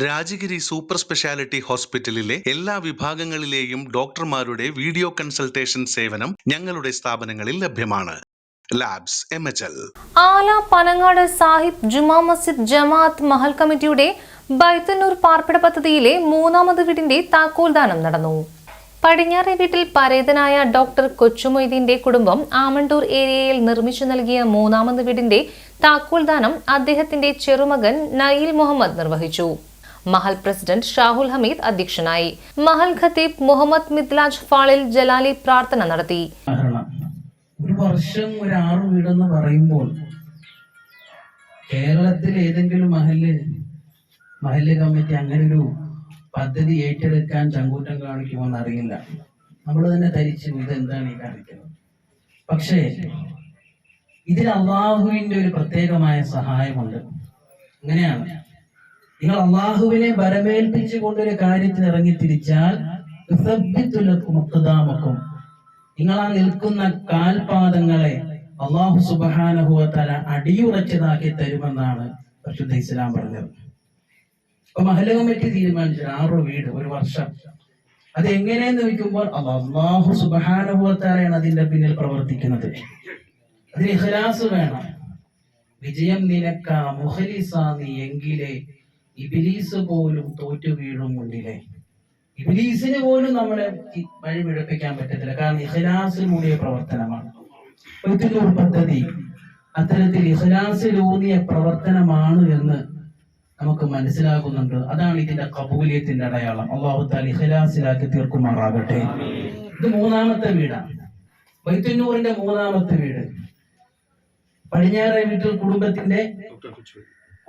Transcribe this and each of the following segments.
Rajagiri super speciality ഹോസ്പിറ്റലിലെ എല്ലാ വിഭാഗങ്ങളിലെയും ഡോക്ടർമാരുടെ വീഡിയോ കൺസൾട്ടേഷൻ സേവനം ഞങ്ങളുടെ സ്ഥാപനങ്ങളിൽ ലഭ്യമാണ്. ലാബ്സ് ആല പനങ്ങാട് സാഹിബ് ജുമാ മസ്ജിദ് ജമാഅത്ത് മഹൽ കമ്മിറ്റിയുടെ ബൈത്തന്നൂർ പാർപ്പിട പദ്ധതിയിലെ മൂന്നാമത് വീടിന്റെ താക്കോൽദാനം നടന്നു. പടിഞ്ഞാറെ വീട്ടിൽ പരേതനായ ഡോക്ടർ കൊച്ചുമൊയ്തീന്റെ കുടുംബം ആമണ്ടൂർ ഏരിയയിൽ നിർമ്മിച്ചു നൽകിയ മൂന്നാമത് വീടിന്റെ താക്കോൽദാനം അദ്ദേഹത്തിന്റെ ചെറുമകൻ നയിൽ മുഹമ്മദ് നിർവഹിച്ചു. മഹൽ പ്രസിഡന്റ് ഷാഹുൽ ഹമീദ് അധ്യക്ഷനായി. മഹൽ ഖത്തീബ് മുഹമ്മദ് മിദ്ലാജ് ഫാളിൽ ജലാലി പ്രാർത്ഥന നടത്തി. ഒരു വർഷം ഒരു ആറ് വീടെന്ന് പറയുമ്പോൾ കേരളത്തിൽ ഏതെങ്കിലും മഹൽ മഹല്ല് കമ്മിറ്റി അങ്ങനെ ഒരു പദ്ധതി ഏറ്റെടുക്കാൻ ചങ്കൂറ്റം കാണിക്കുമെന്ന് അറിയില്ല. നമ്മൾ തന്നെ ധരിച്ചു ഇതെന്താണ് ഈ കാണിക്കുന്നത്? പക്ഷേ ഇതിൽ അള്ളാഹുവിന്റെ ഒരു പ്രത്യേകമായ സഹായമുണ്ട്. അങ്ങനെയാണ് നിങ്ങൾ അള്ളാഹുവിനെ വരമേൽപ്പിച്ചു കൊണ്ടൊരു കാര്യത്തിന് ഇറങ്ങി തിരിച്ചാൽ മുക്തദാമക്കും നിങ്ങൾ ആ നിൽക്കുന്ന കാൽപാദങ്ങളെ അള്ളാഹു സുബാനഹുവത്തല അടിയുറച്ചതാക്കി തരുമെന്നാണ് പരിശുദ്ധ ഇസ്ലാം പറഞ്ഞത്. അപ്പൊ മഹല കമ്മിറ്റി തീരുമാനിച്ചത് ആറു വീട് ഒരു വർഷം. അത് എങ്ങനെയെന്ന് ചോദിക്കുമ്പോൾ അള്ളാഹു സുബാനഹുവത്താലയാണ് അതിന്റെ പിന്നിൽ പ്രവർത്തിക്കുന്നത്. അതിന് ഇഖ്ലാസ് വേണം. വിജയം നിനക്ക മുഹലിസാ നീ എങ്കിലേ ഇബിലീസ് പോലും തോറ്റു വീഴും മുന്നിലെ. ഇബിലീസിന് പോലും നമ്മളെ വഴി പിഴപ്പിക്കാൻ പറ്റത്തില്ല. കാരണം ഇഹലാസിൽ മൂടിയ പ്രവർത്തനമാണ്. പദ്ധതി. അത്തരത്തിൽ ഇഖ്ലാസിലൂന്നിയ പ്രവർത്തനമാണ് എന്ന് നമുക്ക് മനസ്സിലാകുന്നുണ്ട്. അതാണ് ഇതിന്റെ കബൂലിയത്തിന്റെ അടയാളം. അള്ളാഹു താൽ ഇഖ്ലാസിലാക്കി തീർക്കുമാറാകട്ടെ. ഇത് മൂന്നാമത്തെ വീടാണ്. വൈത്തുന്നൂറിന്റെ മൂന്നാമത്തെ വീട്. പടിഞ്ഞാറേ വീട്ടിൽ കുടുംബത്തിന്റെ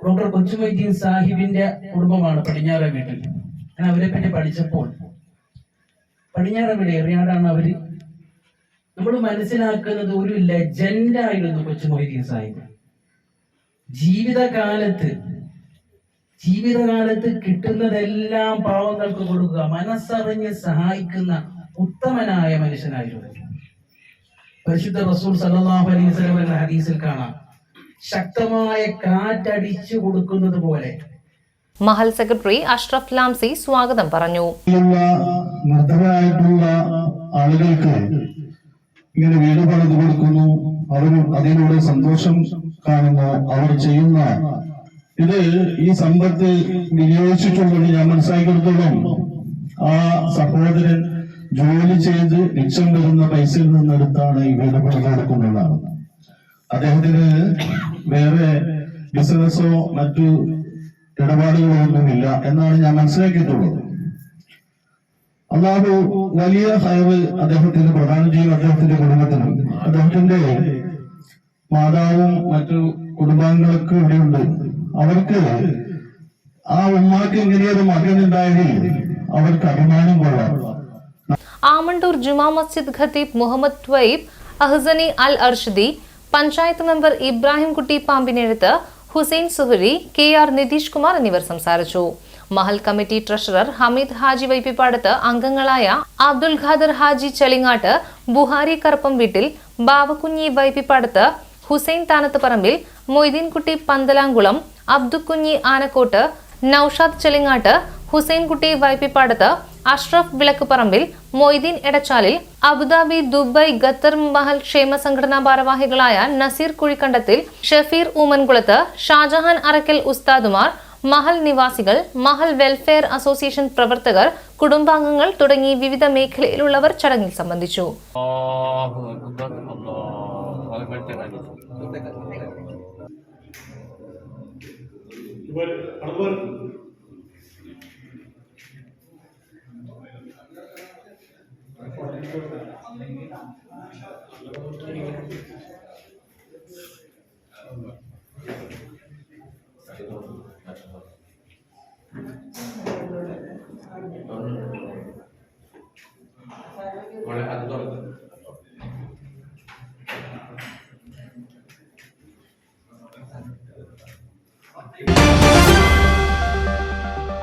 ഡോക്ടർ കൊച്ചുമൊയ്തീൻ സാഹിബിന്റെ കുടുംബമാണ് പടിഞ്ഞാറ വീട്ടിൽ. ഞാൻ അവരെ പറ്റി പഠിച്ചപ്പോൾ പടിഞ്ഞാറ വീട് എറിയാടാണ് അവർ. നമ്മൾ മനസ്സിലാക്കുന്നത് ഒരു ലെജൻഡ് ആയിരുന്നു കൊച്ചുമൊയ്തീൻ സാഹിബ്. ജീവിതകാലത്ത് ജീവിതകാലത്ത് കിട്ടുന്നതെല്ലാം പാവങ്ങൾക്ക് കൊടുക്കുക മനസ്സറിഞ്ഞ് സഹായിക്കുന്ന ഉത്തമനായ മനുഷ്യനായിരുന്നു. പരിശുദ്ധ റസൂൽ സല്ലാഹു അലൈഹി എന്ന ഹദീസിൽ കാണാം. ശക്തമായ കാറ്റടിച്ചു കൊടുക്കുന്നത് പോലെ. മഹൽ സെക്രട്ടറി അഷ്റഫ് ലാംസി സ്വാഗതം പറഞ്ഞു. നിർദ്ധരായിട്ടുള്ള ആളുകൾക്ക് ഇങ്ങനെ വീട് പണിത് കൊടുക്കുന്നു. അവർ അതിലൂടെ സന്തോഷം കാണുന്നു. അവർ ചെയ്യുന്ന ഇത് ഈ സമ്പത്ത് വിനിയോഗിച്ചിട്ടുള്ളത് ഞാൻ മനസ്സിലാക്കിയെടുത്തോളം ആ സഹോദരൻ ജോലി ചെയ്ത് മിച്ചം വരുന്ന പൈസയിൽ നിന്നെടുത്താണ് ഈ വീട് പണിത് കൊടുക്കുന്നതാണ് അദ്ദേഹത്തിന് വേറെ ബിസിനസ്സോ മറ്റു ഇടപാടുകളോ ഒന്നുമില്ല എന്നാണ് ഞാൻ മനസ്സിലാക്കിയിട്ടുള്ളത്. അള്ളാഹു വലിയ ഹൈവ് അദ്ദേഹത്തിന് പ്രധാനം ചെയ്യും അദ്ദേഹത്തിന്റെ കുടുംബത്തിനും അദ്ദേഹത്തിന്റെ മാതാവും മറ്റു കുടുംബാംഗങ്ങളൊക്കെ ഇവിടെയുണ്ട്. അവർക്ക് ആ ഉമ്മാക്ക് എങ്ങനെയത് മകനുണ്ടായതിൽ അവർക്ക് അഭിമാനം കൊള്ളാം. ആമണ്ടൂർ ജുമാ മസ്ജിദ് ഖത്തീബ് Muhammad Tayyib Ahsani Al Arshadi panchayat member Ibrahim Kutty Pampinezhuth Hussain Suhari K R Nitish Kumar എന്നിവർ സംസാരിച്ചു. മഹൽ കമ്മിറ്റി ട്രഷറർ ഹമീദ് ഹാജി വൈപ്പിപ്പാടത്ത് അംഗങ്ങളായ അബ്ദുൽ ഖാദർ ഹാജി ചെളിങ്ങാട്ട് ബുഹാരി കറുപ്പം വീട്ടിൽ ബാവക്കുഞ്ഞി വൈപ്പിപ്പാടത്ത് ഹുസൈൻ താനത്ത് പറമ്പിൽ Moideenkutty Panthalamkulam Abdukunji Anakkott Noushad ചെളിങ്ങാട്ട് Hussainkutty Vaippippadath Ashraf Vilakku Parambil Moideen Edachalil Abu Dhabi Dubai Qatar Mahal ക്ഷേമ സംഘടനാ ഭാരവാഹികളായ നസീർ കുഴിക്കണ്ടത്തിൽ ഷഫീർ ഊമൻകുളത്ത് ഷാജഹാൻ അറക്കൽ ഉസ്താദുമാർ മഹൽ നിവാസികൾ മഹൽ വെൽഫെയർ അസോസിയേഷൻ പ്രവർത്തകർ കുടുംബാംഗങ്ങൾ തുടങ്ങി വിവിധ മേഖലയിലുള്ളവർ ചടങ്ങിൽ സംബന്ധിച്ചു. ricordare.